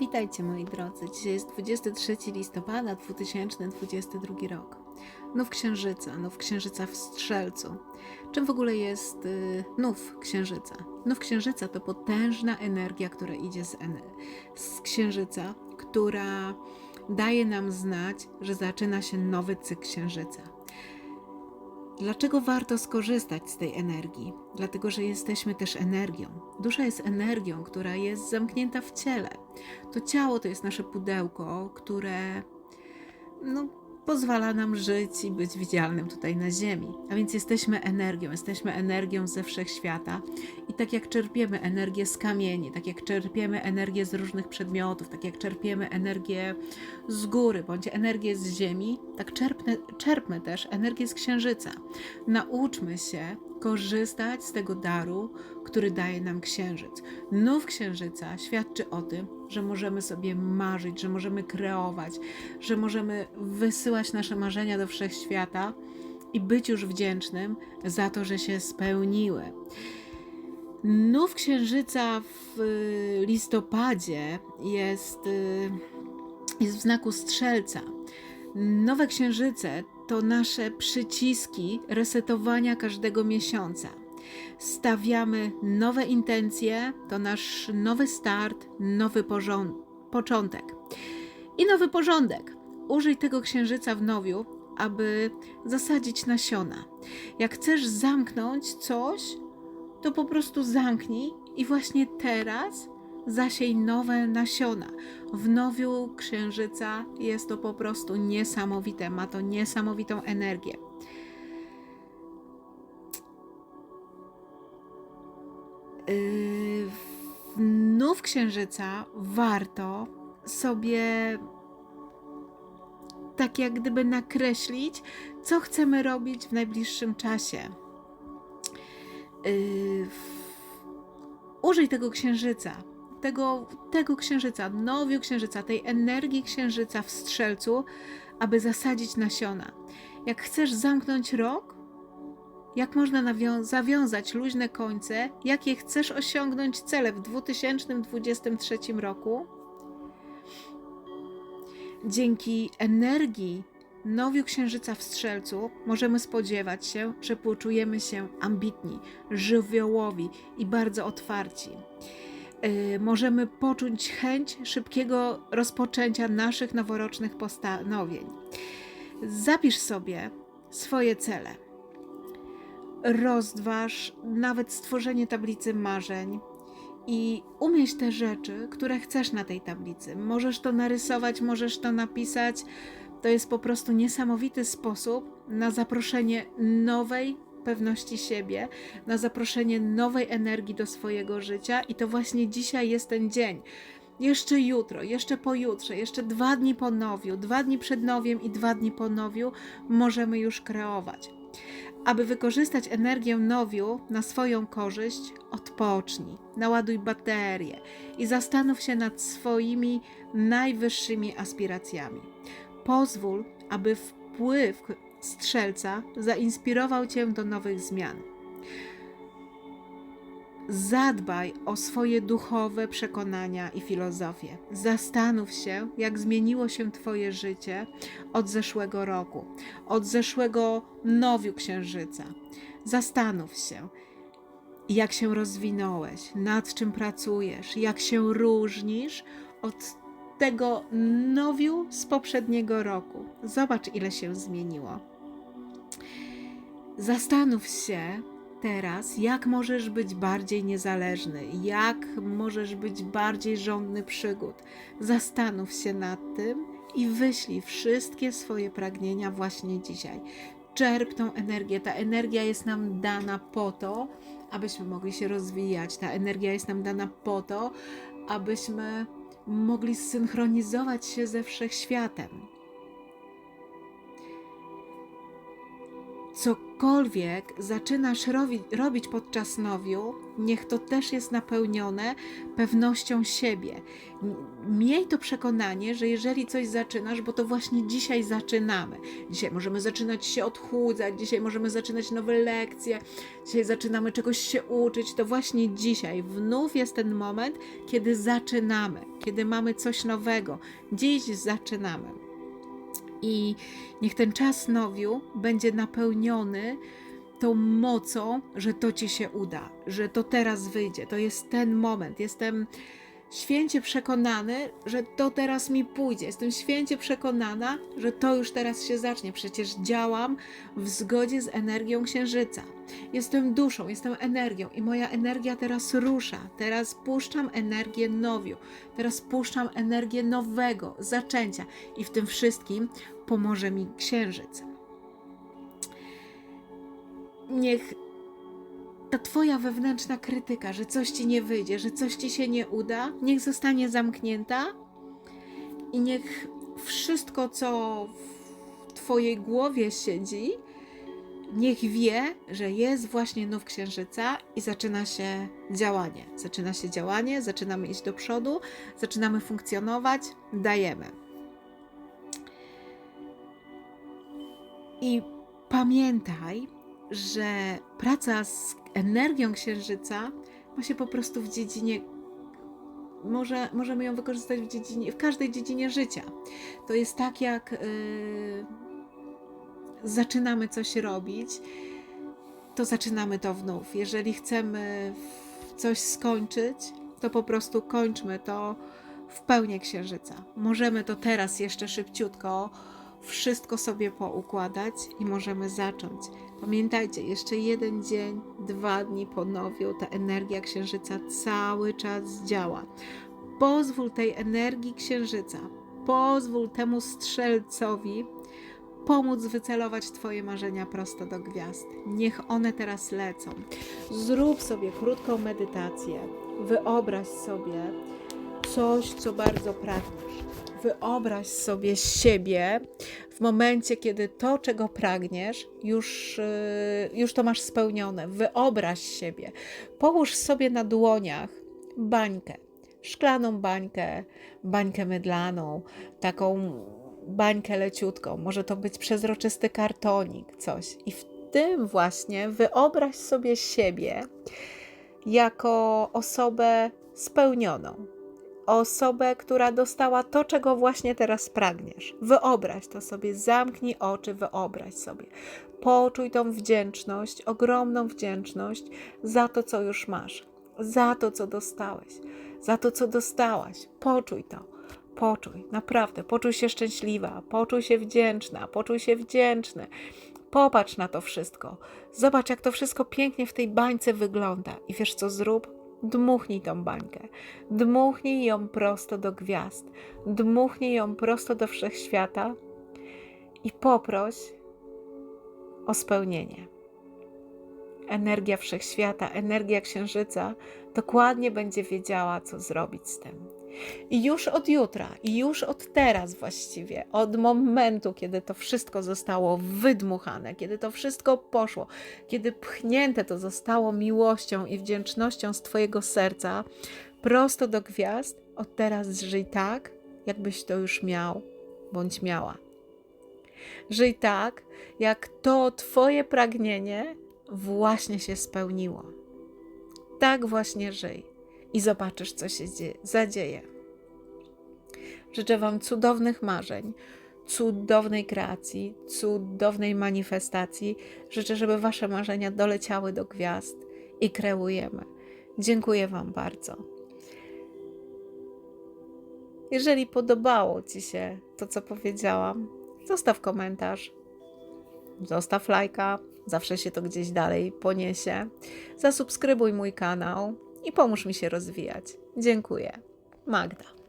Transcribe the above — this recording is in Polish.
Witajcie moi drodzy. Dzisiaj jest 23 listopada 2022 rok. Nów księżyca, nów księżyca w strzelcu. Czym w ogóle jest y, nów księżyca? Nów księżyca to potężna energia, która idzie z, z księżyca, która daje nam znać, że zaczyna się nowy cykl księżyca. Dlaczego warto skorzystać z tej energii? Dlatego, że jesteśmy też energią. Dusza jest energią, która jest zamknięta w ciele. To ciało to jest nasze pudełko, które no, pozwala nam żyć i być widzialnym tutaj na Ziemi. A więc jesteśmy energią, jesteśmy energią ze wszechświata. I tak jak czerpiemy energię z kamieni, tak jak czerpiemy energię z różnych przedmiotów, tak jak czerpiemy energię z góry bądź energię z Ziemi, tak czerpnę, czerpmy też energię z Księżyca. Nauczmy się korzystać z tego daru, który daje nam Księżyc. Nów Księżyca świadczy o tym, że możemy sobie marzyć, że możemy kreować, że możemy wysyłać nasze marzenia do wszechświata i być już wdzięcznym za to, że się spełniły. Nów Księżyca w y, listopadzie jest, y, jest w znaku Strzelca. Nowe Księżyce to nasze przyciski resetowania każdego miesiąca. Stawiamy nowe intencje, to nasz nowy start, nowy początek. I nowy porządek. Użyj tego księżyca w nowiu, aby zasadzić nasiona. Jak chcesz zamknąć coś, to po prostu zamknij i właśnie teraz zasiej nowe nasiona. W nowiu księżyca jest to po prostu niesamowite, ma to niesamowitą energię. Księżyca warto sobie tak jak gdyby nakreślić, co chcemy robić w najbliższym czasie. Yy, użyj tego księżyca, tego, tego księżyca, nowiu księżyca, tej energii księżyca w strzelcu, aby zasadzić nasiona. Jak chcesz zamknąć rok, jak można zawiązać luźne końce, jakie chcesz osiągnąć cele w 2023 roku, dzięki energii nowiu księżyca w strzelcu możemy spodziewać się, że poczujemy się ambitni, żywiołowi i bardzo otwarci. Yy, możemy poczuć chęć szybkiego rozpoczęcia naszych noworocznych postanowień. Zapisz sobie swoje cele. Rozdważ nawet stworzenie tablicy marzeń i umieść te rzeczy, które chcesz na tej tablicy. Możesz to narysować, możesz to napisać. To jest po prostu niesamowity sposób na zaproszenie nowej pewności siebie, na zaproszenie nowej energii do swojego życia, i to właśnie dzisiaj jest ten dzień. Jeszcze jutro, jeszcze pojutrze, jeszcze dwa dni po nowiu, dwa dni przed nowiem i dwa dni po nowiu możemy już kreować. Aby wykorzystać energię nowiu na swoją korzyść, odpocznij, naładuj baterię i zastanów się nad swoimi najwyższymi aspiracjami. Pozwól, aby wpływ strzelca zainspirował cię do nowych zmian. Zadbaj o swoje duchowe przekonania i filozofię. Zastanów się, jak zmieniło się Twoje życie od zeszłego roku, od zeszłego nowiu księżyca. Zastanów się, jak się rozwinąłeś, nad czym pracujesz, jak się różnisz od tego nowiu z poprzedniego roku. Zobacz, ile się zmieniło. Zastanów się teraz, jak możesz być bardziej niezależny, jak możesz być bardziej żądny przygód. Zastanów się nad tym i wyślij wszystkie swoje pragnienia właśnie dzisiaj. Czerp tą energię. Ta energia jest nam dana po to, abyśmy mogli się rozwijać. Ta energia jest nam dana po to, abyśmy mogli zsynchronizować się ze wszechświatem. Cokolwiek zaczynasz robi, robić podczas nowiu, niech to też jest napełnione pewnością siebie. Miej to przekonanie, że jeżeli coś zaczynasz, bo to właśnie dzisiaj zaczynamy. Dzisiaj możemy zaczynać się odchudzać, dzisiaj możemy zaczynać nowe lekcje, dzisiaj zaczynamy czegoś się uczyć. To właśnie dzisiaj, wnów jest ten moment, kiedy zaczynamy. kiedy mamy coś nowego. Dziś zaczynamy. I niech ten czas nowiu będzie napełniony tą mocą, że to ci się uda, że to teraz wyjdzie. To jest ten moment. Jestem święcie przekonany, że to teraz mi pójdzie. Jestem święcie przekonana, że to już teraz się zacznie. Przecież działam w zgodzie z energią księżyca. Jestem duszą, jestem energią i moja energia teraz rusza. Teraz puszczam energię nowiu. Teraz puszczam energię nowego zaczęcia i w tym wszystkim pomoże mi księżyc. Niech ta twoja wewnętrzna krytyka, że coś ci nie wyjdzie, że coś ci się nie uda, niech zostanie zamknięta i niech wszystko, co w twojej głowie siedzi, niech wie, że jest właśnie nów księżyca i zaczyna się działanie. Zaczyna się działanie, zaczynamy iść do przodu, zaczynamy funkcjonować, dajemy. I pamiętaj, że praca z energią księżyca ma się po prostu w dziedzinie. Może, możemy ją wykorzystać w, dziedzinie, w każdej dziedzinie życia. To jest tak, jak yy, zaczynamy coś robić, to zaczynamy to znów. Jeżeli chcemy coś skończyć, to po prostu kończmy to w pełni księżyca. Możemy to teraz jeszcze szybciutko wszystko sobie poukładać i możemy zacząć. Pamiętajcie, jeszcze jeden dzień, dwa dni po nowiu, ta energia księżyca cały czas działa. Pozwól tej energii księżyca, pozwól temu strzelcowi pomóc wycelować Twoje marzenia prosto do gwiazd. Niech one teraz lecą. Zrób sobie krótką medytację. Wyobraź sobie coś, co bardzo pragniesz. Wyobraź sobie siebie w momencie, kiedy to, czego pragniesz, już, yy, już to masz spełnione. Wyobraź siebie. Połóż sobie na dłoniach bańkę, szklaną bańkę, bańkę mydlaną, taką bańkę leciutką. Może to być przezroczysty kartonik, coś. I w tym właśnie wyobraź sobie siebie jako osobę spełnioną osobę, która dostała to, czego właśnie teraz pragniesz. Wyobraź to sobie, zamknij oczy, wyobraź sobie. Poczuj tą wdzięczność, ogromną wdzięczność za to, co już masz, za to, co dostałeś, za to, co dostałaś. Poczuj to. Poczuj, naprawdę, poczuj się szczęśliwa, poczuj się wdzięczna, poczuj się wdzięczny. Popatrz na to wszystko. Zobacz, jak to wszystko pięknie w tej bańce wygląda. I wiesz, co zrób? Dmuchnij tą bańkę, dmuchnij ją prosto do gwiazd, dmuchnij ją prosto do wszechświata i poproś o spełnienie. Energia wszechświata, energia księżyca dokładnie będzie wiedziała, co zrobić z tym. I już od jutra, i już od teraz właściwie, od momentu, kiedy to wszystko zostało wydmuchane, kiedy to wszystko poszło, kiedy pchnięte to zostało miłością i wdzięcznością z Twojego serca prosto do gwiazd, od teraz żyj tak, jakbyś to już miał bądź miała. Żyj tak, jak to Twoje pragnienie właśnie się spełniło. Tak właśnie żyj i zobaczysz, co się zadzieje. Życzę Wam cudownych marzeń, cudownej kreacji, cudownej manifestacji. Życzę, żeby Wasze marzenia doleciały do gwiazd i kreujemy. Dziękuję Wam bardzo. Jeżeli podobało Ci się to, co powiedziałam, zostaw komentarz, zostaw lajka, zawsze się to gdzieś dalej poniesie. Zasubskrybuj mój kanał i pomóż mi się rozwijać. Dziękuję. Magda.